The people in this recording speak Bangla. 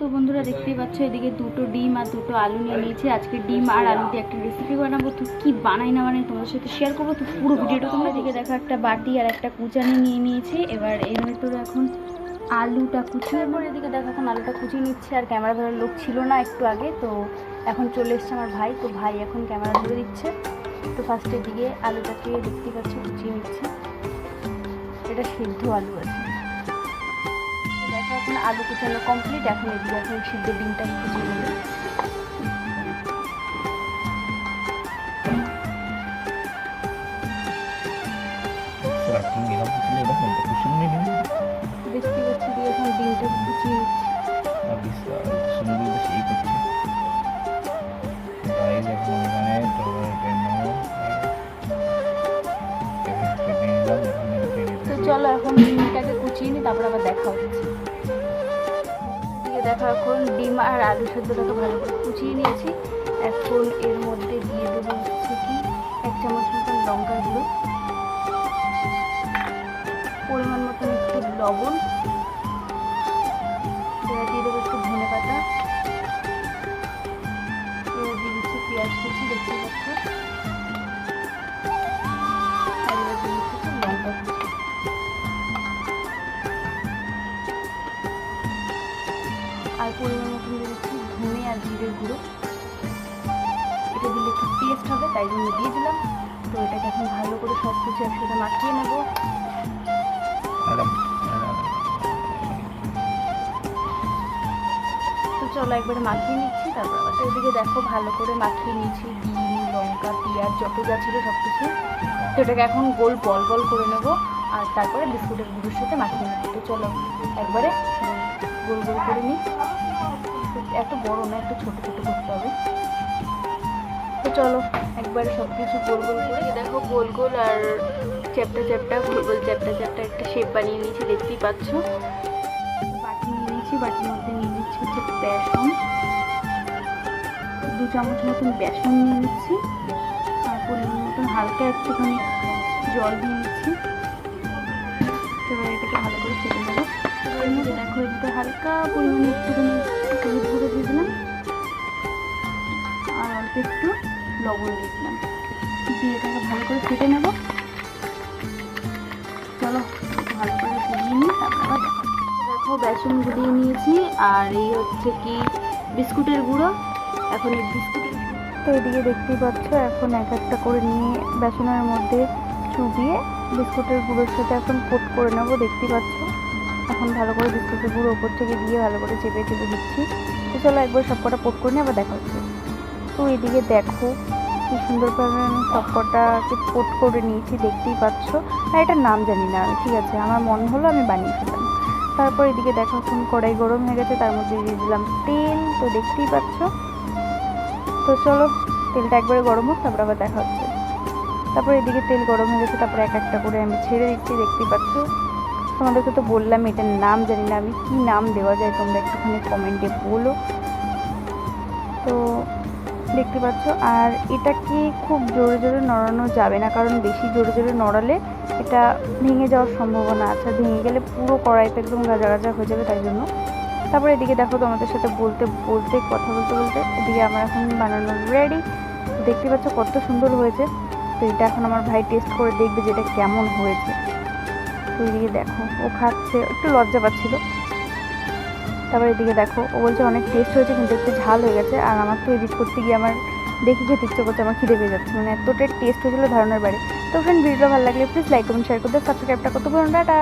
তো বন্ধুরা দেখতেই পাচ্ছ, এদিকে দুটো ডিম আর দুটো আলু নিয়ে নিয়েছি। আজকে ডিম আর আলু দিয়ে একটা রেসিপি বানাবো। তো কি বানাই না বানাই তোমাদের সাথে শেয়ার করব? তো পুরো ভিডিওটা তোমরা এদিকে দেখো, একটা বাটি আর একটা কুচানি নিয়ে নিয়েছি। এবার এর ভিতরে এখন আলুটা কুচিয়ে পরে এদিকে দেখো এখন আলুটা কুচিয়ে নিচ্ছে, আর ক্যামেরা ধরার লোক ছিল না একটু আগে। তো এখন চলে এসছে আমার ভাই। তো ভাই এখন ক্যামেরা ধরে দিচ্ছে। তো ফার্স্টের দিকে আলুটাকে দেখতেই পাচ্ছ, কুচিয়ে নিচ্ছে। এটা সিদ্ধ আলু আছে। দেখো আলু কুচানো কমপ্লিট এখন এদিকে এখন সিদ্ধ ডিমটা কুচিয়ে নেবে. দেখতে পাচ্ছি দিয়ে এখন ডিমটা কুচিয়ে নিচ্ছে। চলো এখন ডিমটাকে কুচিয়ে নি তারপর আবার দেখা হচ্ছে। দেখো এখন ডিম আর আলু সেদ্ধটাকে ভালো করে কুচিয়ে নিয়েছি। এখন এর মধ্যে দিয়ে দেবো হচ্ছে কি এক চামচ মতন লঙ্কার গুঁড়ো। পরিমাণ মতন একটু লবণ। দিয়ে দেবো একটু ধনে পাতা। দিয়ে দিচ্ছি পেঁয়াজ কুচি দেখতে পাচ্ছ। পরিমাণ মতন দিয়ে দিচ্ছি ধনে আর জিরের গুঁড়ো। এটা দিলে একটু টেস্ট হবে তাই জন্য দিয়ে দিলাম। তো এটাকে এখন ভালো করে সব কিছু একসাথে মাখিয়ে নেব। তো চলো একবারে মাখিয়ে নিচ্ছি তারপর আবার এদিকে দেখো ভালো করে মাখিয়ে নিয়েছি ডিম লঙ্কা পেঁয়াজ যত যা ছিল সব কিছু তো এটাকে এখন গোল বল বল করে নেব আর তারপরে বিস্কুটের গুঁড়োর সাথে মাখিয়ে নেব। তো চলো একবারে গোল গোল করে নিই। এত বড় না, একটু ছোটো ছোটো করতে হবে। তো চলো, একবারে সব কিছু গোল গোল করে দেখো, গোল গোল আর চ্যাপটা চ্যাপটা, গোল গোল চ্যাপটা চ্যাপটা একটা শেপ বানিয়ে নিয়েছি, দেখতেই পাচ্ছ। বাটি নিয়ে নিয়েছি, বাটির মধ্যে নিয়ে নিচ্ছি হচ্ছে বেসন। দু চামচ মতন বেসন নিয়ে নিচ্ছি। আর পরিমাণ মতন হালকা একটুখানি জল দিয়ে নিচ্ছি। এবার এটাকে ভালো করে এর মধ্যে দেখো এদিকে হালকা পরিমাণে একটুখানি হলুদ গুঁড়ো দিয়ে দিলাম। আর অল্প একটু লবণ দিয়ে দিলাম। দিয়ে এটাকে ভালো করে ফেটে নেব। চলো ভালো করে ফুলিয়ে নিই তারপর দেখো। বেসন গুলিয়ে নিয়েছি। আর এই হচ্ছে কি, বিস্কুটের গুঁড়ো। এখন এই বিস্কুটের তো এদিকে দেখতেই পাচ্ছ, এখন এক একটা করে নিয়ে বেসনের মধ্যে চুবিয়ে বিস্কুটের গুঁড়োর সাথে এখন কোট করে নেব দেখতেই পাচ্ছ? এখন ভালো করে বিস্কুটের গুঁড়ো ওপর থেকে দিয়ে ভালো করে চেপে চেপে দিচ্ছি। তো চলো একবার সব কটা পোট করে নিয়ে আবার দেখা হচ্ছে। তো এদিকে দেখো, কি সুন্দর করে আমি সব কটাকে পোট করে নিয়েছি, দেখতেই পাচ্ছ। আর এটার নাম জানি না আমি, ঠিক আছে? আমার মন হলো আমি বানিয়ে ফেললাম। তারপর এদিকে দেখো, এখন কড়াই গরম হয়ে গেছে, তার মধ্যে দিয়ে দিলাম তেল, তো দেখতেই পাচ্ছ। তো চলো, তেলটা একবারে গরম হোক, তারপর আবার দেখা হচ্ছে। তারপর এদিকে তেল গরম হয়ে গেছে, তারপর এক একটা করে আমি ছেড়ে দিচ্ছি, দেখতেই পাচ্ছ। তোমাদেরকে তো বললাম এটার নাম জানি না, আমি কী নাম দেওয়া যায় তোমরা একটুখানি কমেন্টে বলো। তো দেখতে পাচ্ছ, আর এটাকে খুব জোরে জোরে নড়ানো যাবে না, কারণ বেশি জোরে জোরে নড়ালে এটা ভেঙে যাওয়ার সম্ভাবনা আছে ভেঙে গেলে পুরো কড়াইতে একদম গাজা গাজা হয়ে যাবে তাই জন্য। তারপর এদিকে দেখো তোমাদের সাথে বলতে বলতে, কথা বলতে বলতে, এদিকে আমার এখন বানানো রেডি দেখতে পাচ্ছ কত সুন্দর হয়েছে। তো এটা এখন আমার ভাই টেস্ট করে দেখবে যে এটা কেমন হয়েছে। তো এদিকে দেখো, ও খাচ্ছে, একটু লজ্জা পাচ্ছিল। তারপর এদিকে দেখো, ও বলছে অনেক টেস্ট হয়েছে কিন্তু একটু ঝাল হয়ে গেছে। আর আমার তো এডিট করতে গিয়ে আমার দেখি খেতে ইচ্ছে করছে, আমার খিদে পেয়ে যাচ্ছে। মানে এতটাই টেস্ট হয়েছিল ধারণার বাড়ি তো ফ্রেন্ড ভিডিওটা ভালো লাগলে প্লিজ লাইক কমেন্ট শেয়ার করতে সাবস্ক্রাইবটা করতে পারেন টাটা!